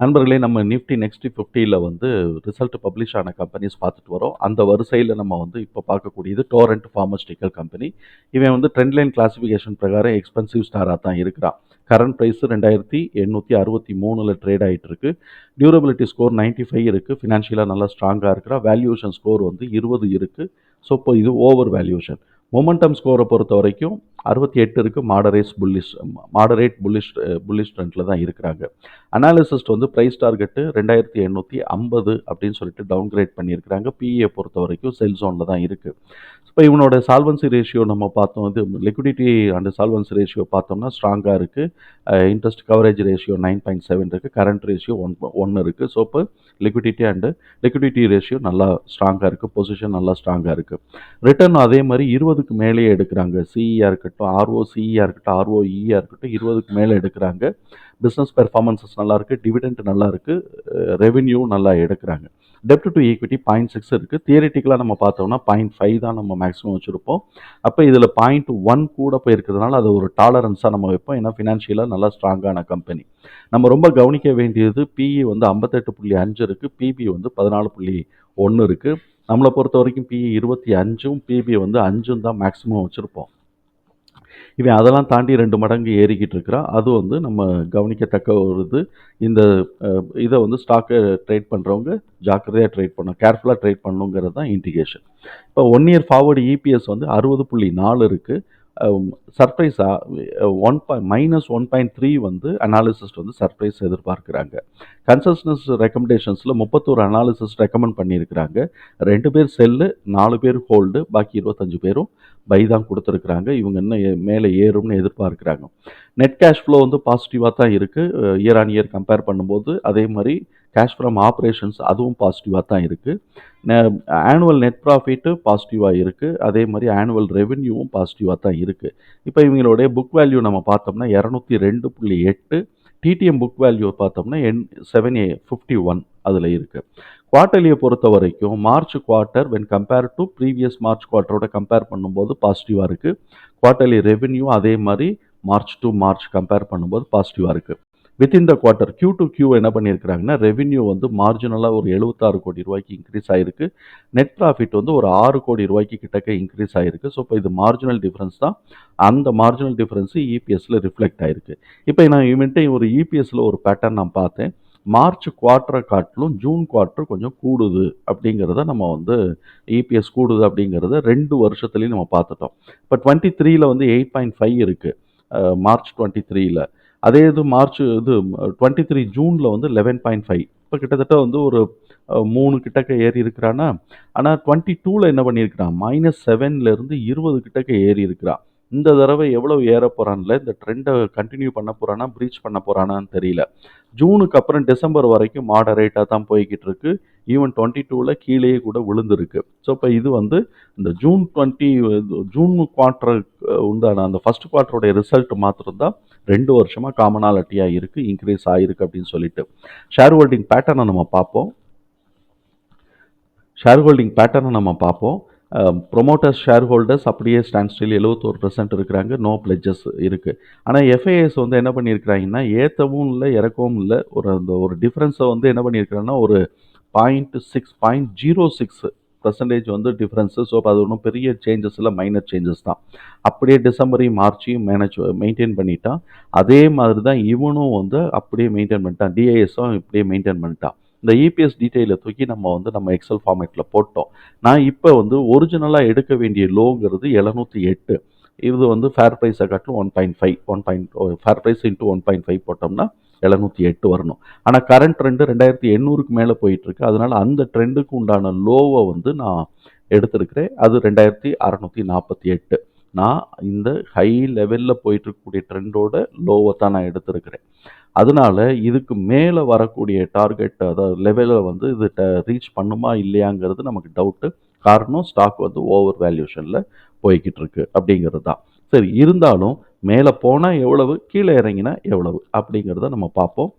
நண்பர்களே நம்ம Nifty next ஃபிஃப்டியில் வந்து ரிசல்ட் பப்ளிஷ் ஆன கம்பெனிஸ் பார்த்துட்டு வரோம். அந்த வரிசையில் நம்ம வந்து இப்போ பார்க்கக்கூடியது டோரண்ட் ஃபார்மஸ்டிக்கல் கம்பெனி இவன் வந்து ட்ரெண்ட் லைன் கிளாசிஃபிகேஷன் பிரகாரம் எக்ஸ்பென்சிவ் ஸ்டாராக தான் இருக்கிறான். கரண்ட் ப்ரைஸ் ரெண்டாயிரத்தி எண்ணூற்றி அறுபத்தி மூணில் ட்ரேட் ஆகிட்டு இருக்கு. டியூரபிலிட்டி ஸ்கோர் நைன்ட்டி ஃபைவ் இருக்குது ஃபினான்ஷியலாக நல்லா ஸ்ட்ராங்காக இருக்கிறா. வேல்யூஷன் ஸ்கோர் வந்து இருபது இருக்குது ஸோ இப்போ இது ஓவர் வேல்யூஷன் மொமெண்டம் ஸ்கோரை பொறுத்த வரைக்கும் அறுபத்தி எட்டு இருக்குது moderate bullish moderate bullish bullish ட்ரெண்டில் தான் இருக்கிறாங்க. அனாலிசிஸ்ட் வந்து ப்ரைஸ் டார்கெட்டு ரெண்டாயிரத்தி எண்ணூற்றி ஐம்பது அப்படின்னு சொல்லிட்டு டவுன் கிரேட் பண்ணியிருக்கிறாங்க. பிஏ பொறுத்த வரைக்கும் செல் ஜோனில் தான் இருக்குது இப்போ இவனோட சால்வன்சி ரேஷியோ நம்ம பார்த்தோம். இது லிக்விடிட்டி அண்ட் சால்வன்சி ரேஷியோ பார்த்தோம்னா ஸ்ட்ராங்காக இருக்குது interest coverage ratio nine point seven இருக்குது கரண்ட் ரேஷியோ ஒன் ஒன்று இருக்குது ஸோ இப்போ லிக்விடிட்டி அண்டு லிக்விடிட்டி ரேஷியோ நல்லா ஸ்ட்ராங்காக இருக்குது பொசிஷன் நல்லா ஸ்ட்ராங்காக இருக்குது ரிட்டர்ன் அதே மாதிரி இருபது இருபதுக்கு மேலேயே எடுக்கிறாங்க. சிஇஆர் இருக்கட்டும் ஆர்ஓ சிஇஆர் இருக்கட்டும் ஆர்ஓஇஆர் இருக்கட்டும் இருபதுக்கு மேலே எடுக்கிறாங்க. பிஸ்னஸ் பெர்ஃபார்மன்சஸ் நல்லா இருக்குது டிவிடெண்ட் நல்லா இருக்குது ரெவென்யூ நல்லா எடுக்கிறாங்க. டெப்ட் டு ஈக்விட்டி பாயிண்ட் சிக்ஸ் இருக்குது தியரிட்டிக்கலாக நம்ம பார்த்தோம்னா பாயிண்ட் ஃபைவ் தான் நம்ம மேக்ஸிமம் வச்சுருப்போம். அப்போ இதில் பாயிண்ட் ஒன் கூட போயிருக்கிறதுனால அது ஒரு டாலரன்ஸாக நம்ம வைப்போம். ஏன்னா ஃபினான்ஷியலாக நல்லா ஸ்ட்ராங்கான கம்பெனி நம்ம ரொம்ப கவனிக்க வேண்டியது பிஇ வந்து ஐம்பத்தெட்டு புள்ளி அஞ்சு இருக்குது பிபி வந்து பதினாலு புள்ளி ஒன்று இருக்குது நம்மளை பொறுத்த வரைக்கும் பிஇ இருபத்தி அஞ்சும் பிபி வந்து அஞ்சும் தான் மேக்ஸிமம் வச்சுருப்போம். இவன் அதெல்லாம் தாண்டி ரெண்டு மடங்கு ஏறிக்கிட்டு இருக்கிறான் அது வந்து நம்ம கவனிக்கத்தக்க ஒரு இது. இந்த இதை வந்து ஸ்டாக்கை ட்ரேட் பண்ணுறவங்க ஜாக்கிரதையாக ட்ரேட் பண்ணணும். கேர்ஃபுல்லாக ட்ரேட் பண்ணணுங்கிறது தான் இண்டிகேஷன் இப்போ ஒன் இயர் ஃபார்வர்டு இபிஎஸ் வந்து அறுபது புள்ளி நாலு இருக்குது சர்ப்ரைஸாக one point minus one point three வந்து அனாலிசிஸ்ட் வந்து சர்ப்ரைஸ் எதிர்பார்க்குறாங்க. கன்சல்டன்ஸ் ரெக்கமெண்டேஷன்ஸில் முப்பத்தோரு அனாலிசிஸ் ரெக்கமெண்ட் பண்ணியிருக்கிறாங்க. ரெண்டு பேர் செல்லு நாலு பேர் ஹோல்டு பாக்கி இருபத்தஞ்சு பேரும் பை தான் கொடுத்துருக்குறாங்க. இவங்க இன்னும் மேலே ஏறும்னு எதிர்பார்க்குறாங்க. நெட் கேஷ் ஃப்ளோ வந்து பாசிட்டிவாக தான் இருக்குது இயர் ஆன் இயர் கம்பேர் பண்ணும்போது அதே மாதிரி கேஷ் ஃப்ரம் ஆப்ரேஷன்ஸ் அதுவும் பாசிட்டிவாக தான் இருக்குது ஆனுவல் நெட் ப்ராஃபிட்டு பாசிட்டிவாக இருக்குது அதே மாதிரி ஆனுவல் ரெவென்யூவும் பாசிட்டிவாக தான் இருக்குது இப்போ இவங்களுடைய புக் வேல்யூ நம்ம பார்த்தோம்னா இரநூத்தி ரெண்டு புள்ளி எட்டு டிடிஎம் புக் வேல்யூ பார்த்தோம்னா N seven A fifty one அதில் இருக்குது குவார்ட்டர்லியை பொறுத்த வரைக்கும் March quarter when compare to previous March குவார்ட்டரோட compare பண்ணும்போது பாசிட்டிவாக இருக்குது குவார்ட்டர்லி ரெவென்யூ அதே மாதிரி மார்ச் டு மார்ச் கம்பேர் பண்ணும்போது பாசிட்டிவாக இருக்குது within the quarter Q to Q என்ன பண்ணியிருக்கிறாங்கன்னா ரெவென்யூ வந்து மார்ஜினலாக ஒரு எழுபத்தாறு கோடி ரூபாய்க்கு இன்க்ரீஸ் ஆகிருக்கு நெட் ப்ராஃபிட் வந்து ஒரு ஆறு கோடி ரூபாய்க்கு கிட்டக்க இன்க்ரீஸ் ஆகிருக்கு ஸோ இப்போ இது மார்ஜினல் டிஃப்ரென்ஸ் தான். அந்த மார்ஜினல் டிஃப்ரென்ஸு இபிஎஸ்சில் ரிஃப்ளெக்ட் ஆகிருக்கு இப்போ நான் இவன்ட்டு ஒரு இபிஎஸ்சில் ஒரு பேட்டர்ன் நான் பார்த்தேன். மார்ச் குவார்ட்டரை காட்டிலும் ஜூன் குவார்ட்டர் கொஞ்சம் கூடுது அப்படிங்கிறத நம்ம வந்து இபிஎஸ் கூடுது அப்படிங்கிறத ரெண்டு வருஷத்துலேயும் நம்ம பார்த்துட்டோம். இப்போ டுவெண்ட்டி த்ரீயில் வந்து எயிட் பாயிண்ட் ஃபைவ் இருக்குது மார்ச் டுவெண்ட்டி த்ரீயில் அதே இது மார்ச் இது டுவெண்ட்டி த்ரீ ஜூனில் வந்து லெவன் பாயிண்ட் ஃபைவ் இப்போ கிட்டத்தட்ட வந்து ஒரு மூணு கிட்டக்க ஏறி இருக்கிறான்னா ஆனால் டுவெண்ட்டி டூவில் என்ன பண்ணியிருக்கிறான்? மைனஸ் செவன்லேருந்து இருபது கிட்டக்க ஏறி இருக்கிறான். இந்த தடவை எவ்வளோ ஏற போகிறான்ல இந்த ட்ரெண்டை கண்டினியூ பண்ண போகிறானா ப்ரீச் பண்ண போகிறானான்னு தெரியல. ஜூனுக்கு அப்புறம் டிசம்பர் வரைக்கும் மாடரேட்டாக தான் போய்கிட்டு இருக்கு. ஈவன் டுவெண்ட்டி டூவில் கீழேயே கூட விழுந்திருக்கு. ஸோ இப்போ இது வந்து இந்த ஜூன் டுவெண்ட்டி ஜூன் குவார்டர் உண்டான அந்த ஃபஸ்ட் குவார்டருடைய ரிசல்ட் மாத்திரம் தான் ரெண்டு வருஷமாக காமனாலிட்டியாக இருக்குது இன்க்ரீஸ் ஆகிருக்கு அப்படின்னு சொல்லிட்டு. ஷேர் ஹோல்டிங் பேட்டர்னை நம்ம பார்ப்போம். ஷேர் ஹோல்டிங் பேட்டர்னை நம்ம பார்ப்போம். ப்ரொமோட்டர்ஸ் ஷேர் ஹோல்டர்ஸ் அப்படியே ஸ்டாண்ட் ஸ்டில் எழுபத்தோரு பர்சன்ட் இருக்கிறாங்க நோ பிளட்ஜஸ் இருக்குது ஆனால் எஃப்ஐஎஸ் வந்து என்ன பண்ணியிருக்கிறாங்கன்னா ஏற்றவும் இல்லை இறக்கவும் இல்லை. ஒரு அந்த ஒரு டிஃப்ரென்ஸை வந்து என்ன பண்ணியிருக்கிறாங்கன்னா ஒரு point six point zero six percentage வந்து டிஃப்ரென்ஸு ஸோ அது ஒன்றும் பெரிய சேஞ்சஸ் இல்லை மைனர் சேஞ்சஸ் தான். அப்படியே டிசம்பரையும் மார்ச்சையும் மேனேஜ் மெயின்டைன் பண்ணிட்டான். அதே மாதிரி தான் இவனும் வந்து அப்படியே மெயின்டைன் பண்ணிட்டான். டிஐஎஸும் இப்படியே மெயின்டைன் பண்ணிட்டான். இந்த இபிஎஸ் டீட்டெயிலை தூக்கி நம்ம வந்து நம்ம எக்ஸல் ஃபார்மேட்டில் போட்டோம். நான் இப்போ வந்து ஒரிஜினலாக எடுக்க வேண்டிய லோங்கிறது எழுநூற்றி எட்டு. இது வந்து ஃபேர் ப்ரைஸை காட்டிலும் one point five one point fair price into one point five போட்டோம்னா எழுநூற்றி எட்டு வரணும். ஆனால் கரண்ட் ட்ரெண்டு ரெண்டாயிரத்தி எண்ணூறுக்கு மேலே போயிட்டுருக்கு. அதனால் அந்த ட்ரெண்டுக்கு உண்டான லோவை வந்து நான் எடுத்திருக்கிறேன். அது ரெண்டாயிரத்தி அறநூற்றி நாற்பத்தி எட்டு. நான் இந்த ஹை லெவலில் போயிட்டுருக்கக்கூடிய ட்ரெண்டோட லோவை தான் நான் எடுத்திருக்கிறேன். அதனால இதுக்கு மேலே வரக்கூடிய டார்கெட் அதாவது லெவலில் வந்து இது ரீச் பண்ணுமா இல்லையாங்கிறது நமக்கு டவுட்டு காரணம் ஸ்டாக் வந்து ஓவர் வேல்யூஷனில் போய்கிட்டு இருக்கு அப்படிங்கிறது தான். சரி இருந்தாலும் மேலே போனால் எவ்வளவு கீழே இறங்கினா எவ்வளவு அப்படிங்கிறத நம்ம பார்ப்போம்.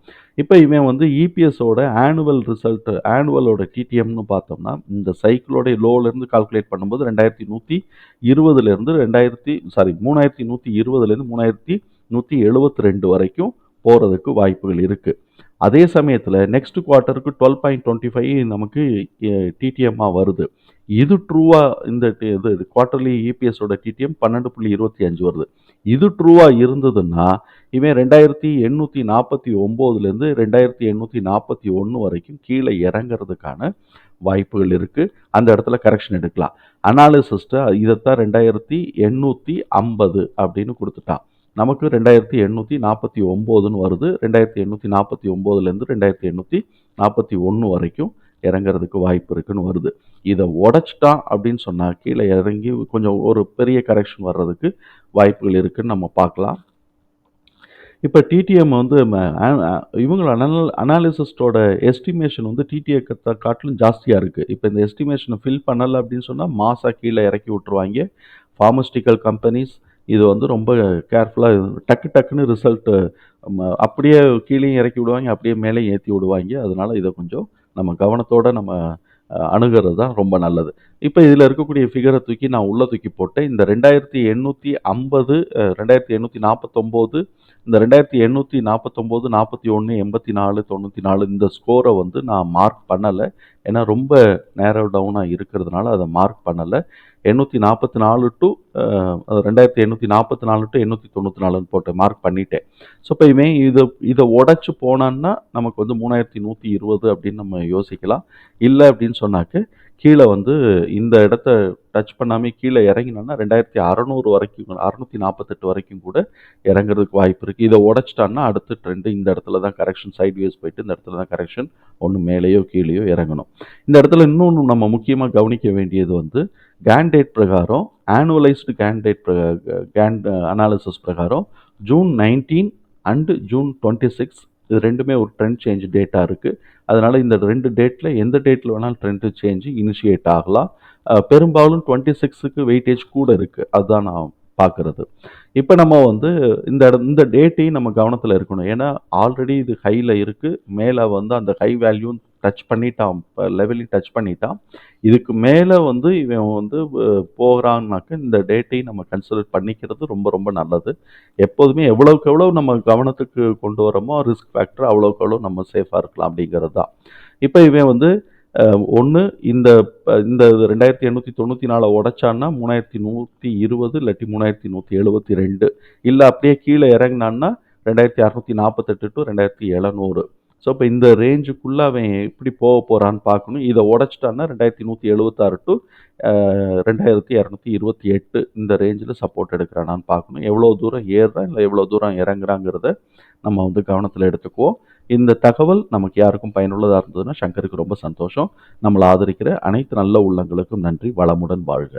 இப்போ இவன் வந்து இபிஎஸோட ஆனுவல் ரிசல்ட்டு ஆனுவலோட டிடிஎம்னு பார்த்தோம்னா இந்த சைக்கிளோட லோலேருந்து கால்குலேட் பண்ணும்போது ரெண்டாயிரத்தி நூற்றி இருபதுலேருந்து ரெண்டாயிரத்தி சாரி மூணாயிரத்தி நூற்றி இருபதுலேருந்து மூணாயிரத்தி நூற்றி எழுபத்தி ரெண்டு வரைக்கும் போகிறதுக்கு வாய்ப்புகள் இருக்குது அதே சமயத்தில் நெக்ஸ்ட் குவார்ட்டருக்கு டுவெல் பாயிண்ட் டுவெண்ட்டி ஃபைவ் நமக்கு டிடிஎம்மாக வருது. இது ட்ரூவாக இந்த இது குவார்ட்டர்லி இபிஎஸோட டிடிஎம் பன்னெண்டு புள்ளி இருபத்தி அஞ்சு வருது. இது ட்ரூவாக இருந்ததுன்னா இவன் ரெண்டாயிரத்தி எண்ணூற்றி நாற்பத்தி ஒம்போதுலேருந்து ரெண்டாயிரத்தி எண்ணூற்றி நாற்பத்தி ஒன்று வரைக்கும் கீழே இறங்குறதுக்கான வாய்ப்புகள் இருக்குது அந்த இடத்துல கரெக்ஷன் எடுக்கலாம். அனாலிசிஸ்ட்டை இதைத்தான் ரெண்டாயிரத்தி எண்ணூற்றி ஐம்பது அப்படின்னு கொடுத்துட்டான். நமக்கு ரெண்டாயிரத்தி எண்ணூற்றி நாற்பத்தி ஒம்போதுன்னு வருது. ரெண்டாயிரத்தி எண்ணூற்றி நாற்பத்தி ஒம்போதுலேருந்து ரெண்டாயிரத்தி எண்ணூற்றி நாற்பத்தி ஒன்று வரைக்கும் இறங்குறதுக்கு வாய்ப்பு இருக்குன்னு வருது. இதை உடச்சிட்டான் அப்படின்னு சொன்னால் கீழே இறங்கி கொஞ்சம் ஒரு பெரிய கரெக்ஷன் வர்றதுக்கு வாய்ப்புகள் இருக்குன்னு நம்ம பார்க்கலாம். இப்போ டிடிஎம் வந்து ம- இவங்க அனல் அனாலிசிஸ்டோட எஸ்டிமேஷன் வந்து டிடிஏ காட்டிலும் ஜாஸ்தியாக இருக்குது இப்போ இந்த எஸ்டிமேஷனை ஃபில் பண்ணலை அப்படின்னு சொன்னால் மாசாக கீழே இறக்கி விட்ருவாங்க ஃபார்மஸ்டிக்கல் கம்பெனிஸ் இது வந்து ரொம்ப கேர்ஃபுல்லாக டக்கு டக்குன்னு ரிசல்ட்டு அப்படியே கீழே இறக்கி விடுவாங்க அப்படியே மேலேயும் ஏற்றி விடுவாங்க. அதனால் இதை கொஞ்சம் நம்ம கவனத்தோடு நம்ம அணுகிறது தான் ரொம்ப நல்லது. இப்போ இதில் இருக்கக்கூடிய ஃபிகரை தூக்கி நான் உள்ளே தூக்கி போட்டேன். இந்த ரெண்டாயிரத்தி எண்ணூற்றி ஐம்பது ரெண்டாயிரத்தி எண்ணூற்றி நாற்பத்தொம்போது இந்த ரெண்டாயிரத்தி எண்ணூற்றி நாற்பத்தொம்போது நாற்பத்தி ஒன்று எண்பத்தி நாலு தொண்ணூற்றி நாலு இந்த ஸ்கோரை வந்து நான் மார்க் பண்ணலை. ஏன்னா ரொம்ப நேரோ டவுனாக இருக்கிறதுனால அதை மார்க் பண்ணலை. எண்ணூற்றி நாற்பத்தி நாலு டு ரெண்டாயிரத்தி எண்ணூற்றி நாற்பத்தி நாலு டு எண்ணூற்றி தொண்ணூற்றி நாலுன்னு போட்டு மார்க் பண்ணிட்டேன். ஸோ இப்போ இவன் இதை இதை உடச்சி போனான்னா நமக்கு வந்து மூணாயிரத்தி நூற்றி இருபது அப்படின்னு நம்ம யோசிக்கலாம். இல்லை அப்படின்னு சொன்னாக்க கீழே வந்து இந்த இடத்த டச் பண்ணாமல் கீழே இறங்கினோன்னா ரெண்டாயிரத்தி அறநூறு வரைக்கும் அறநூற்றி நாற்பத்தெட்டு வரைக்கும் கூட இறங்குறதுக்கு வாய்ப்பு இருக்குது இதை உடச்சிட்டான்னா அடுத்த ட்ரெண்டு இந்த இடத்துல தான் கரெக்ஷன் சைட் வேஸ் போயிட்டு இந்த இடத்துல தான் கரெக்ஷன் ஒன்று மேலேயோ கீழேயோ இறங்கணும். இந்த இடத்துல இன்னொன்று நம்ம முக்கியமாக கவனிக்க வேண்டியது வந்து கேண்டேட் பிரகாரம் ஆனுவலைஸ்டு கேண்டேட் கேண்ட் அனாலிசிஸ் பிரகாரம் June nineteen and June twenty six இது ரெண்டுமே ஒரு ட்ரெண்ட் சேஞ்ச் டேட்டாக இருக்குது அதனால் இந்த ரெண்டு டேட்டில் எந்த டேட்டில் வேணாலும் ட்ரெண்ட் சேஞ்ச் இனிஷியேட் ஆகலாம். பெரும்பாலும் டுவெண்ட்டி சிக்ஸுக்கு வெயிட்டேஜ் கூட இருக்குது அதுதான் நான் பார்க்குறது. இப்போ நம்ம வந்து இந்த இந்த டேட்டையும் நம்ம கவனத்தில் இருக்கணும். ஏன்னா ஆல்ரெடி இது ஹையில் இருக்குது மேலே வந்து அந்த ஹை வேல்யூ டச் பண்ணிட்டான். லெவலையும் டச் பண்ணிட்டான். இதுக்கு மேலே வந்து இவன் வந்து போகிறான்னாக்க இந்த டேட்டையும் நம்ம கன்சிடர் பண்ணிக்கிறது ரொம்ப ரொம்ப நல்லது. எப்போதுமே எவ்வளோக்கு எவ்வளோ நம்ம கவனத்துக்கு கொண்டு வரோமோ ரிஸ்க் ஃபேக்டர் அவ்வளோக்கு எவ்வளோ நம்ம சேஃபாக இருக்கலாம் அப்படிங்கிறது தான். இப்போ இவன் வந்து ஒன்று இந்த இந்த ரெண்டாயிரத்தி எண்ணூற்றி தொண்ணூற்றி நாலை உடைச்சான்னா மூணாயிரத்தி நூற்றி இருபது இல்லாட்டி மூணாயிரத்தி நூற்றி எழுபத்தி ரெண்டு. இல்லை அப்படியே கீழே இறங்கினான்னா ரெண்டாயிரத்தி அறநூற்றி நாற்பத்தெட்டு டு ரெண்டாயிரத்தி எழுநூறு. ஸோ இப்போ இந்த ரேஞ்சுக்குள்ளே அவன் எப்படி போக போகிறான்னு பார்க்கணும். இதை உடைச்சிட்டான்னா ரெண்டாயிரத்தி நூற்றி எழுபத்தாறு டு ரெண்டாயிரத்தி இரநூத்தி இருபத்தி எட்டு இந்த ரேஞ்சில் சப்போர்ட் எடுக்கிறானான்னு பார்க்கணும். எவ்வளோ தூரம் ஏறுறான் இல்லை எவ்வளோ தூரம் இறங்குறாங்கிறத நம்ம வந்து கவனத்தில் எடுத்துக்குவோம். இந்த தகவல் நமக்கு யாருக்கும் பயனுள்ளதாக இருந்ததுன்னா சங்கருக்கு ரொம்ப சந்தோஷம். நம்மளை ஆதரிக்கிற அனைத்து நல்ல உள்ளங்களுக்கும் நன்றி. வளமுடன் வாழ்க.